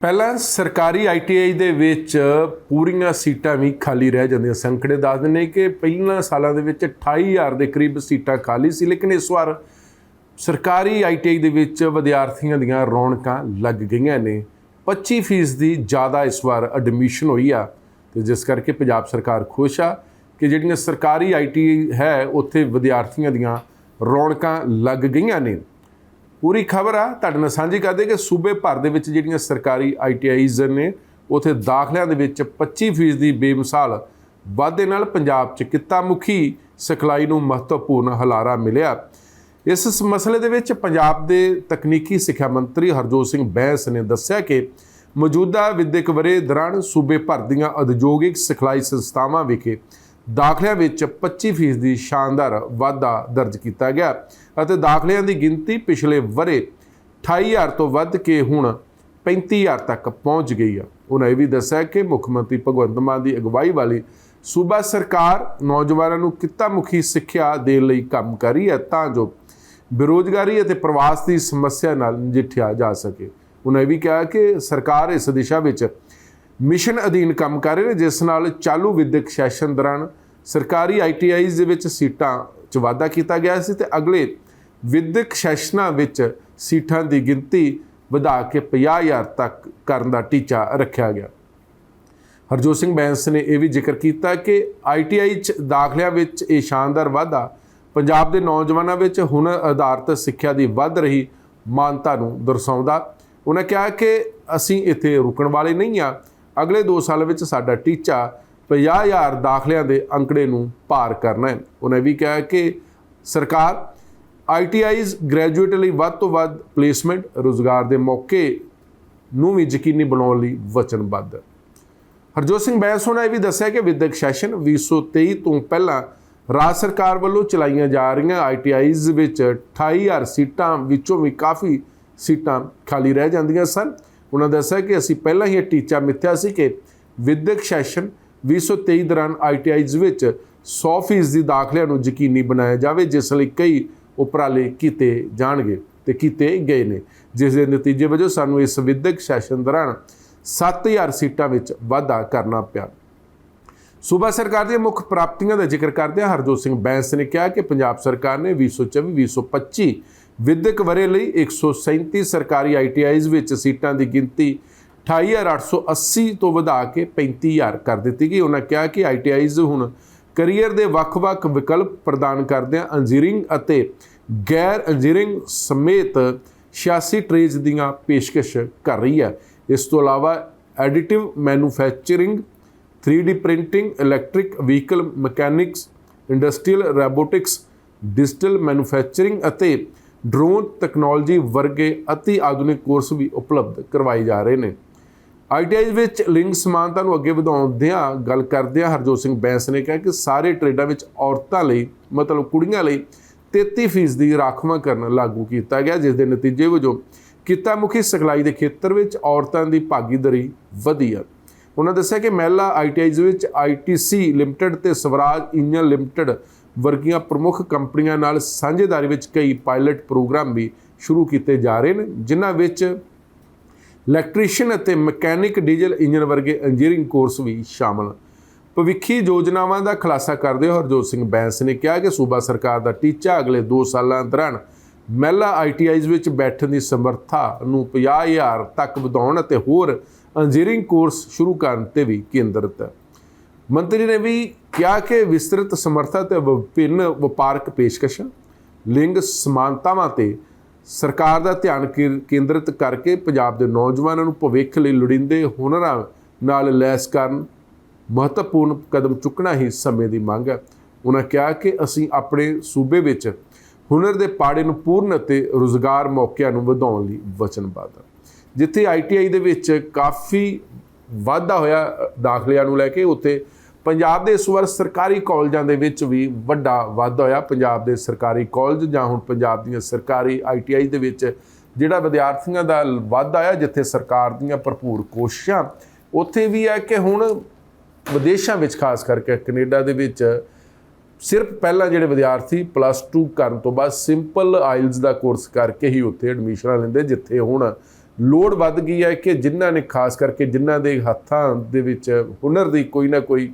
ਪਹਿਲਾਂ ਸਰਕਾਰੀ ਆਈਟੀਆਈ ਦੇ ਵਿੱਚ ਪੂਰੀਆਂ ਸੀਟਾਂ ਵੀ ਖਾਲੀ ਰਹਿ ਜਾਂਦੀਆਂ ਸੰਕੜੇ ਦੱਸਦੇ ਨੇ ਕਿ ਪਹਿਲਾਂ ਸਾਲਾਂ ਦੇ ਵਿੱਚ 28000 ਦੇ ਕਰੀਬ ਸੀਟਾਂ ਖਾਲੀ ਸੀ, ਲੇਕਿਨ ਇਸ ਵਾਰ ਸਰਕਾਰੀ ਆਈਟੀਆਈ ਦੇ ਵਿੱਚ ਵਿਦਿਆਰਥੀਆਂ ਦੀਆਂ ਰੌਣਕਾਂ ਲੱਗ ਗਈਆਂ ਨੇ। 25% ਦੀ ਜ਼ਿਆਦਾ ਇਸ ਵਾਰ ਐਡਮਿਸ਼ਨ ਹੋਈ ਆ ਤੇ ਜਿਸ ਕਰਕੇ ਪੰਜਾਬ ਸਰਕਾਰ ਖੁਸ਼ ਆ ਕਿ ਜਿਹੜੀਆਂ ਸਰਕਾਰੀ ਆਈਟੀ ਹੈ, ਉੱਥੇ ਵਿਦਿਆਰਥੀਆਂ ਦੀਆਂ ਰੌਣਕਾਂ ਲੱਗ ਗਈਆਂ ਨੇ। ਪੂਰੀ ਖਬਰ ਆ। ਤੁਹਾਡੇ ਨਾਲ ਸਾਂਝੀ ਕਰਦੇ ਕਿ ਸੂਬੇ ਭਰ ਦੇ ਵਿੱਚ ਜਿਹੜੀਆਂ ਸਰਕਾਰੀ ਆਈਟੀਆਈਜ਼ ਨੇ, ਉਥੇ ਦਾਖਲਿਆਂ ਦੇ ਵਿੱਚ 25% ਦੀ ਬੇਮਿਸਾਲ ਵਾਧੇ ਨਾਲ ਪੰਜਾਬ 'ਚ ਕਿੱਤਾ ਮੁਖੀ ਸਿਖਲਾਈ ਨੂੰ ਮਹੱਤਵਪੂਰਨ ਹਲਾਰਾ ਮਿਲਿਆ। ਇਸ ਮਸਲੇ ਦੇ ਵਿੱਚ ਪੰਜਾਬ ਦੇ ਤਕਨੀਕੀ ਸਿੱਖਿਆ ਮੰਤਰੀ ਹਰਜੋਤ ਸਿੰਘ ਬੈਂਸ ਨੇ ਦੱਸਿਆ ਕਿ ਮੌਜੂਦਾ ਵਿਦਿਅਕ ਵਰੇ ਦੌਰਾਨ ਸੂਬੇ ਭਰ ਦੀਆਂ ਉਦਯੋਗਿਕ ਸਿਖਲਾਈ ਸੰਸਥਾਵਾਂ ਵਿਖੇ ਦਾਖਲਿਆਂ ਵਿੱਚ 25% ਦੀ ਸ਼ਾਨਦਾਰ ਵਾਧਾ ਦਰਜ ਕੀਤਾ ਗਿਆ ਅਤੇ ਦਾਖਲਿਆਂ ਦੀ ਗਿਣਤੀ ਪਿਛਲੇ ਵਰੇ 28000 ਤੋਂ ਵੱਧ ਕੇ ਹੁਣ 35000 ਤੱਕ ਪਹੁੰਚ ਗਈ ਆ। ਉਹਨਾਂ ਇਹ ਵੀ ਦੱਸਿਆ ਕਿ ਮੁੱਖ ਮੰਤਰੀ ਭਗਵੰਤ ਮਾਨ ਦੀ ਅਗਵਾਈ ਵਾਲੀ ਸੂਬਾ ਸਰਕਾਰ ਨੌਜਵਾਨਾਂ ਨੂੰ ਕਿੱਤਾ ਮੁਖੀ ਸਿੱਖਿਆ ਦੇਣ ਲਈ ਕੰਮ ਕਰ ਰਹੀ ਹੈ ਤਾਂ ਜੋ ਬੇਰੋਜ਼ਗਾਰੀ ਅਤੇ ਪ੍ਰਵਾਸ ਦੀ ਸਮੱਸਿਆ ਨਾਲ ਨਜਿੱਠਿਆ ਜਾ ਸਕੇ। ਉਹਨਾਂ ਇਹ ਵੀ ਕਿਹਾ ਕਿ ਸਰਕਾਰ ਇਸ ਦਿਸ਼ਾ ਵਿੱਚ ਮਿਸ਼ਨ ਅਧੀਨ ਕੰਮ ਕਰ ਰਹੇ ਨੇ, ਜਿਸ ਨਾਲ ਚਾਲੂ ਵਿਦਿਅਕ ਸੈਸ਼ਨ ਦੌਰਾਨ ਸਰਕਾਰੀ ਆਈਟੀਆਈਜ਼ ਦੇ ਵਿੱਚ ਸੀਟਾਂ 'ਚ ਵਾਧਾ ਕੀਤਾ ਗਿਆ ਸੀ ਤੇ ਅਗਲੇ ਵਿਦਿਅਕ ਸੈਸ਼ਨਾਂ ਵਿੱਚ ਸੀਟਾਂ ਦੀ ਗਿਣਤੀ ਵਧਾ ਕੇ 50000 ਤੱਕ ਕਰਨ ਦਾ ਟੀਚਾ ਰੱਖਿਆ ਗਿਆ। ਹਰਜੋਤ ਸਿੰਘ ਬੈਂਸ ਨੇ ਇਹ ਵੀ ਜ਼ਿਕਰ ਕੀਤਾ ਕਿ ਆਈਟੀਆਈ ਚ ਦਾਖਲਿਆਂ ਵਿੱਚ ਇਹ ਸ਼ਾਨਦਾਰ ਵਾਧਾ ਪੰਜਾਬ ਦੇ ਨੌਜਵਾਨਾਂ ਵਿੱਚ ਹੁਨਰ ਆਧਾਰਿਤ ਸਿੱਖਿਆ ਦੀ ਵੱਧ ਰਹੀ ਮਾਨਤਾ ਨੂੰ ਦਰਸਾਉਂਦਾ। ਉਹਨਾਂ ਕਿਹਾ ਕਿ ਅਸੀਂ ਇੱਥੇ ਰੁਕਣ ਵਾਲੇ ਨਹੀਂ ਆ ਅਗਲੇ 2 ਸਾਲ ਵਿੱਚ ਸਾਡਾ ਟੀਚਾ 50000 ਦਾਖਲਿਆਂ ਦੇ ਅੰਕੜੇ ਨੂੰ ਪਾਰ ਕਰਨਾ ਹੈ। ਉਹਨੇ ਇਹ ਵੀ ਕਿਹਾ ਕਿ ਸਰਕਾਰ ਆਈਟੀਆਈਜ਼ ਗ੍ਰੈਜੂਏਟ ਲਈ ਵੱਧ ਤੋਂ ਵੱਧ ਪਲੇਸਮੈਂਟ ਰੋਜ਼ਗਾਰ ਦੇ ਮੌਕੇ ਨੂੰ ਵੀ ਯਕੀਨੀ ਬਣਾਉਣ ਲਈ ਵਚਨਬੱਧ। ਹੈ ਹਰਜੋਤ ਸਿੰਘ ਬੈਂਸ ਹੋਣਾ ਇਹ ਵੀ ਦੱਸਿਆ ਕਿ ਵਿਦਿਅਕ ਸੈਸ਼ਨ 2023 ਤੋਂ ਪਹਿਲਾਂ ਰਾਜ ਸਰਕਾਰ ਵੱਲੋਂ ਚਲਾਈਆਂ ਜਾ ਰਹੀਆਂ ਆਈਟੀਆਈਜ਼ ਵਿੱਚ 28000 ਸੀਟਾਂ ਵਿੱਚੋਂ ਵੀ ਕਾਫੀ ਸੀਟਾਂ ਖਾਲੀ ਰਹਿ ਜਾਂਦੀਆਂ ਸਨ। ਉਹਨਾਂ ਦੱਸਿਆ ਕਿ ਅਸੀਂ ਪਹਿਲਾਂ ਹੀ ਇਹ ਟੀਚਾ ਮਿੱਥਿਆ ਸੀ ਕਿ ਵਿਦਿਅਕ ਸੈਸ਼ਨ 2023 ਦੌਰਾਨ ਆਈਟੀਆਈਜ਼ ਵਿੱਚ 100% ਦੀ ਦਾਖਲਿਆਂ ਨੂੰ ਯਕੀਨੀ ਬਣਾਇਆ ਜਾਵੇ, ਜਿਸ ਲਈ ਕਈ ਉਪਰਾਲੇ ਕੀਤੇ ਜਾਣਗੇ ਤੇ ਕੀਤੇ ਗਏ ਨੇ। ਜਿਸ ਦੇ ਨਤੀਜੇ ਵਜੋਂ ਸਾਨੂੰ ਇਸ ਵਿਦਿਅਕ ਸੈਸ਼ਨ ਦੌਰਾਨ 7000 ਸੀਟਾਂ ਵਿੱਚ ਵਾਧਾ ਕਰਨਾ ਪਿਆ। ਸੂਬਾ ਸਰਕਾਰ ਦੀਆਂ ਮੁੱਖ ਪ੍ਰਾਪਤੀਆਂ ਦਾ ਜ਼ਿਕਰ ਕਰਦਿਆਂ ਹਰਜੋਤ ਸਿੰਘ ਬੈਂਸ ਨੇ ਕਿਹਾ ਕਿ ਪੰਜਾਬ ਸਰਕਾਰ ਨੇ 2024-2025 ਵਿੱਦਿਅਕ ਵਰੇ ਲਈ 137 ਸਰਕਾਰੀ ਆਈਟੀਆਈਜ਼ ਵਿੱਚ ਸੀਟਾਂ ਦੀ ਗਿਣਤੀ 28880 ਤੋਂ ਵਧਾ ਕੇ 35000 ਕਰ ਦਿੱਤੀ ਗਈ। ਉਹਨਾਂ ਕਿਹਾ ਕਿ ਆਈਟੀਆਈਜ਼ ਹੁਣ ਕੈਰੀਅਰ ਦੇ ਵੱਖ-ਵੱਖ ਵਿਕਲਪ ਪ੍ਰਦਾਨ ਕਰਦਿਆਂ ਇੰਜੀਨੀਅਰਿੰਗ ਅਤੇ ਗੈਰ ਇੰਜੀਨੀਅਰਿੰਗ ਸਮੇਤ 86 ਟ੍ਰੇਜ਼ ਦੀਆਂ ਪੇਸ਼ਕਸ਼ ਕਰ ਰਹੀ ਹੈ। ਇਸ ਤੋਂ ਇਲਾਵਾ additive manufacturing 3D printing, electric vehicle mechanics, industrial robotics, digital manufacturing ਅਤੇ ਡਰੋਨ ਟੈਕਨੋਲੋਜੀ ਵਰਗੇ ਅਤੀ ਆਧੁਨਿਕ ਕੋਰਸ ਵੀ ਉਪਲਬਧ ਕਰਵਾਏ ਜਾ ਰਹੇ ਨੇ। ਆਈਟੀਆਈ ਵਿੱਚ ਲਿੰਗ ਸਮਾਨਤਾ ਨੂੰ ਅੱਗੇ ਵਧਾਉਂਦਿਆਂ ਗੱਲ ਕਰਦਿਆਂ ਹਰਜੋਤ ਸਿੰਘ ਬੈਂਸ ਨੇ ਕਿਹਾ ਕਿ ਸਾਰੇ ਟ੍ਰੇਡਾਂ ਵਿੱਚ ਔਰਤਾਂ ਲਈ, ਮਤਲਬ ਕੁੜੀਆਂ ਲਈ 33% ਦੀ ਰਾਖਵਾਂਕਰਨ ਲਾਗੂ ਕੀਤਾ ਗਿਆ, ਜਿਸ ਦੇ ਨਤੀਜੇ ਵਜੋਂ ਕਿੱਤਾ ਮੁਖੀ ਸਿਖਲਾਈ ਦੇ ਖੇਤਰ ਵਿੱਚ ਔਰਤਾਂ ਦੀ ਭਾਗੀਦਾਰੀ ਵਧੀ ਹੈ। ਉਹਨਾਂ ਦੱਸਿਆ ਕਿ ਮਹਿਲਾ ਆਈਟੀਆਈਜ਼ ਵਿੱਚ ਆਈਟੀਸੀ ਲਿਮਟਿਡ ਤੇ ਸਵਰਾਜ ਇੰਜਨ ਲਿਮਟਿਡ ਵਰਗੀਆਂ ਪ੍ਰਮੁੱਖ ਕੰਪਨੀਆਂ ਨਾਲ ਸਾਂਝੇਦਾਰੀ ਵਿੱਚ ਕਈ ਪਾਇਲਟ ਪ੍ਰੋਗਰਾਮ ਵੀ ਸ਼ੁਰੂ ਕੀਤੇ ਜਾ ਰਹੇ ਨੇ, ਜਿਨ੍ਹਾਂ ਵਿੱਚ ਇਲੈਕਟ੍ਰੀਸ਼ੀਅਨ ਅਤੇ ਮਕੈਨਿਕ ਡੀਜ਼ਲ ਇੰਜਨ ਵਰਗੇ ਇੰਜੀਨੀਅਰਿੰਗ ਕੋਰਸ ਵੀ ਸ਼ਾਮਲ ਭਵਿੱਖੀ ਯੋਜਨਾਵਾਂ ਦਾ ਖੁਲਾਸਾ ਕਰਦੇ ਹੋਏ ਹਰਜੋਤ ਸਿੰਘ ਬੈਂਸ ਨੇ ਕਿਹਾ ਕਿ ਸੂਬਾ ਸਰਕਾਰ ਦਾ ਟੀਚਾ ਅਗਲੇ 2 ਸਾਲਾਂ ਦੌਰਾਨ ਮਹਿਲਾ ਆਈਟੀਆਈਜ਼ ਵਿੱਚ ਬੈਠਣ ਦੀ ਸਮਰੱਥਾ ਨੂੰ 50000 ਤੱਕ ਵਧਾਉਣ ਅਤੇ ਹੋਰ ਇੰਜੀਨੀਅਰਿੰਗ ਕੋਰਸ ਸ਼ੁਰੂ ਕਰਨ ਤੇ ਵੀ ਕੇਂਦਰਿਤ ਹੈ। ਮੰਤਰੀ ਨੇ ਵੀ ਕਿਹਾ ਕਿ ਵਿਸਤ੍ਰਿਤ ਸਮਰੱਥਾ ਤੇ ਵਿਭਿੰਨ ਵਪਾਰਕ ਪੇਸ਼ਕਸ਼ਾਂ, ਲਿੰਗ ਸਮਾਨਤਾਵਾਂ ਤੇ ਸਰਕਾਰ ਦਾ ਧਿਆਨ ਕੇ- ਕੇਂਦਰਿਤ ਕਰਕੇ ਪੰਜਾਬ ਦੇ ਨੌਜਵਾਨਾਂ ਨੂੰ ਭਵਿੱਖ ਲਈ ਲੋੜੀਂਦੇ ਹੁਨਰਾਂ ਨਾਲ ਲੈਸ ਕਰਨ ਮਹੱਤਵਪੂਰਨ ਕਦਮ ਚੁੱਕਣਾ ਹੀ ਸਮੇਂ ਦੀ ਮੰਗ ਹੈ। ਉਹਨਾਂ ਕਿਹਾ ਕਿ ਅਸੀਂ ਆਪਣੇ ਸੂਬੇ ਵਿੱਚ ਹੁਨਰ ਦੇ ਪਾੜੇ ਨੂੰ ਪੂਰਨ ਅਤੇ ਰੋਜ਼ਗਾਰ ਮੌਕਿਆਂ ਨੂੰ ਵਧਾਉਣ ਲਈ ਵਚਨਬੱਧ ਹਾਂ। ਜਿੱਥੇ ਆਈਟੀਆਈ ਦੇ ਵਿੱਚ ਕਾਫੀ ਵਾਧਾ ਹੋਇਆ ਦਾਖਲਿਆਂ ਨੂੰ ਲੈ ਕੇ, ਉੱਥੇ ਪੰਜਾਬ ਦੇ ਇਸ ਵਾਰ ਸਰਕਾਰੀ ਕਾਲਜਾਂ ਦੇ ਵਿੱਚ ਵੀ ਵੱਡਾ ਵਾਧਾ ਹੋਇਆ। ਪੰਜਾਬ ਦੇ ਸਰਕਾਰੀ ਕਾਲਜ ਜਾਂ ਹੁਣ ਪੰਜਾਬ ਦੀਆਂ ਸਰਕਾਰੀ ਆਈਟੀਆਈ ਦੇ ਵਿੱਚ ਜਿਹੜਾ ਵਿਦਿਆਰਥੀਆਂ ਦਾ ਵਾਧਾ ਆਇਆ, ਜਿੱਥੇ ਸਰਕਾਰ ਦੀਆਂ ਭਰਪੂਰ ਕੋਸ਼ਿਸ਼ਾਂ, ਉੱਥੇ ਵੀ ਹੈ ਕਿ ਹੁਣ ਵਿਦੇਸ਼ਾਂ ਵਿੱਚ ਖਾਸ ਕਰਕੇ ਕੈਨੇਡਾ ਦੇ ਵਿੱਚ ਸਿਰਫ ਪਹਿਲਾਂ ਜਿਹੜੇ ਵਿਦਿਆਰਥੀ ਪਲੱਸ 2 ਕਰਨ ਤੋਂ ਬਾਅਦ ਸਿੰਪਲ ਆਇਲਸ ਦਾ ਕੋਰਸ ਕਰਕੇ ਹੀ ਉੱਥੇ ਐਡਮਿਸ਼ਨਾਂ ਲੈਂਦੇ, ਜਿੱਥੇ ਹੁਣ ਲੋੜ ਵੱਧ ਗਈ ਹੈ ਕਿ ਜਿਨ੍ਹਾਂ ਨੇ ਖਾਸ ਕਰਕੇ ਜਿਨ੍ਹਾਂ ਦੇ ਹੱਥਾਂ ਦੇ ਵਿੱਚ ਹੁਨਰ ਦੀ ਕੋਈ ਨਾ ਕੋਈ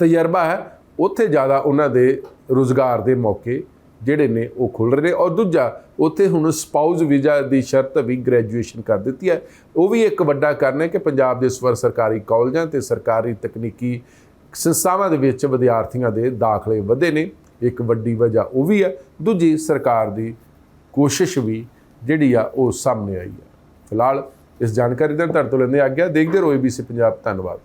ਤਜਰਬਾ ਹੈ, ਉੱਥੇ ਜ਼ਿਆਦਾ ਉਹਨਾਂ ਦੇ ਰੋਜ਼ਗਾਰ ਦੇ ਮੌਕੇ ਜਿਹੜੇ ਨੇ ਉਹ ਖੁੱਲ ਰਹੇ ਨੇ ਔਰ ਦੂਜਾ, ਉੱਥੇ ਹੁਣ ਸਪਾਊਸ ਵੀਜ਼ਾ ਦੀ ਸ਼ਰਤ ਵੀ ਗ੍ਰੈਜੂਏਸ਼ਨ ਕਰ ਦਿੱਤੀ ਹੈ। ਉਹ ਵੀ ਇੱਕ ਵੱਡਾ ਕਾਰਨ ਹੈ ਕਿ ਪੰਜਾਬ ਦੇ ਸਵਰ ਸਰਕਾਰੀ ਕਾਲਜਾਂ ਤੇ ਸਰਕਾਰੀ ਤਕਨੀਕੀ ਸੰਸਥਾਵਾਂ ਦੇ ਵਿੱਚ ਵਿਦਿਆਰਥੀਆਂ ਦੇ ਦਾਖਲੇ ਵਧੇ ਨੇ, ਇੱਕ ਵੱਡੀ ਵਜ੍ਹਾ ਉਹ ਵੀ ਹੈ। ਦੂਜੀ, ਸਰਕਾਰ ਦੀ ਕੋਸ਼ਿਸ਼ ਵੀ ਜਿਹੜੀ ਆ ਉਹ ਸਾਹਮਣੇ ਆਈ ਹੈ। ਫਿਲਹਾਲ ਇਸ ਜਾਣਕਾਰੀ ਦਾ ਤੁਹਾਡੇ ਤੋਂ ਲੈਂਦੇ ਆ ਗਿਆ ਦੇਖਦੇ ਰਹੋ ABC ਪੰਜਾਬ। ਧੰਨਵਾਦ।